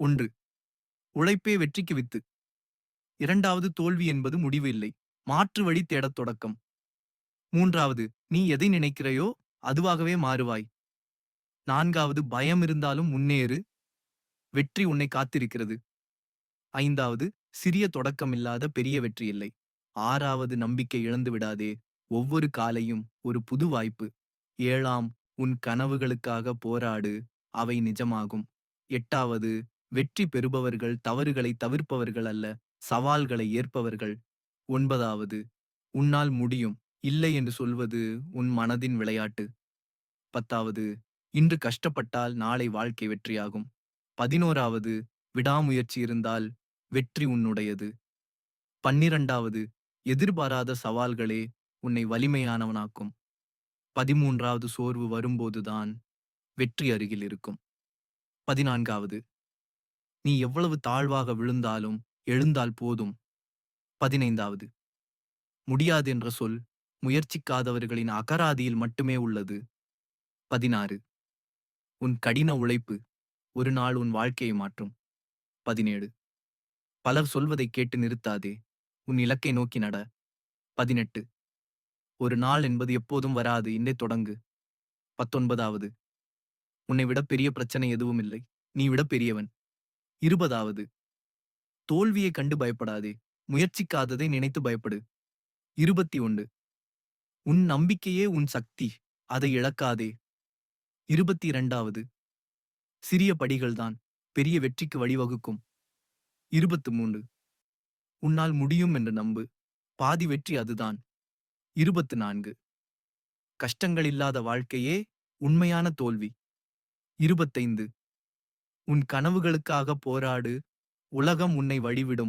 ஒன்று உழைப்பே வெற்றிக்கு வித்து. இரண்டாவது தோல்வி என்பது முடிவு இல்லை மாற்று வழி தேடத் தொடக்கம். மூன்றாவது நீ எதை நினைக்கிறாயோ அதுவாகவே மாறுவாய். நான்காவது பயம் இருந்தாலும் முன்னேறு வெற்றி உன்னை காத்திருக்கிறது. ஐந்தாவது சிறிய தொடக்கமில்லாத பெரிய வெற்றி இல்லை. ஆறாவது நம்பிக்கை இழந்து விடாதே ஒவ்வொரு காலையும் ஒரு புது வாய்ப்பு. ஏழாம் உன் கனவுகளுக்காக போராடு அவை நிஜமாகும். எட்டாவது வெற்றி பெறுபவர்கள் தவறுகளை தவிர்ப்பவர்கள் அல்ல சவால்களை ஏற்பவர்கள். ஒன்பதாவது உன்னால் முடியும். இல்லை என்று சொல்வது உன் மனதின் விளையாட்டு. பத்தாவது இன்று கஷ்டப்பட்டால் நாளை வாழ்க்கை வெற்றியாகும். பதினோராவது விடாமுயற்சி இருந்தால் வெற்றி உன்னுடையது. பன்னிரண்டாவது எதிர்பாராத சவால்களே உன்னை வலிமையானவனாக்கும். பதிமூன்றாவது சோர்வு வரும்போதுதான் வெற்றி அருகில் இருக்கும். பதினான்காவது நீ எவ்வளவு தாழ்வாக விழுந்தாலும் எழுந்தால் போதும். பதினைந்தாவது. முடியாது என்ற சொல் முயற்சிக்காதவர்களின் அகராதியில் மட்டுமே உள்ளது. பதினாறு. உன் கடின உழைப்பு ஒரு நாள் உன் வாழ்க்கையை மாற்றும். பதினேழு. பலர் சொல்வதை கேட்டு நிறுத்தாதே உன் இலக்கை நோக்கி நட. பதினெட்டு. ஒரு நாள் என்பது எப்போதும் வராது இன்னே தொடங்கு. பத்தொன்பதாவது. உன்னை விட பெரிய பிரச்சனை எதுவும் இல்லை நீ விட பெரியவன். இருபதாவது தோல்வியை கண்டு பயப்படாதே முயற்சிக்காததை நினைத்து பயப்படு. இருபத்தி ஒன்று உன் நம்பிக்கையே உன் சக்தி அதை இழக்காதே. இருபத்தி இரண்டாவது சிறிய படிகள்தான் பெரிய வெற்றிக்கு வழிவகுக்கும். இருபத்து மூன்று உன்னால் முடியும் என்று நம்பு பாதி வெற்றி அதுதான். இருபத்து நான்கு கஷ்டங்கள் இல்லாத வாழ்க்கையே உண்மையான தோல்வி. இருபத்தைந்து உன் கனவுகளுக்காக போராடு உலகம் உன்னை வழிவிடும்.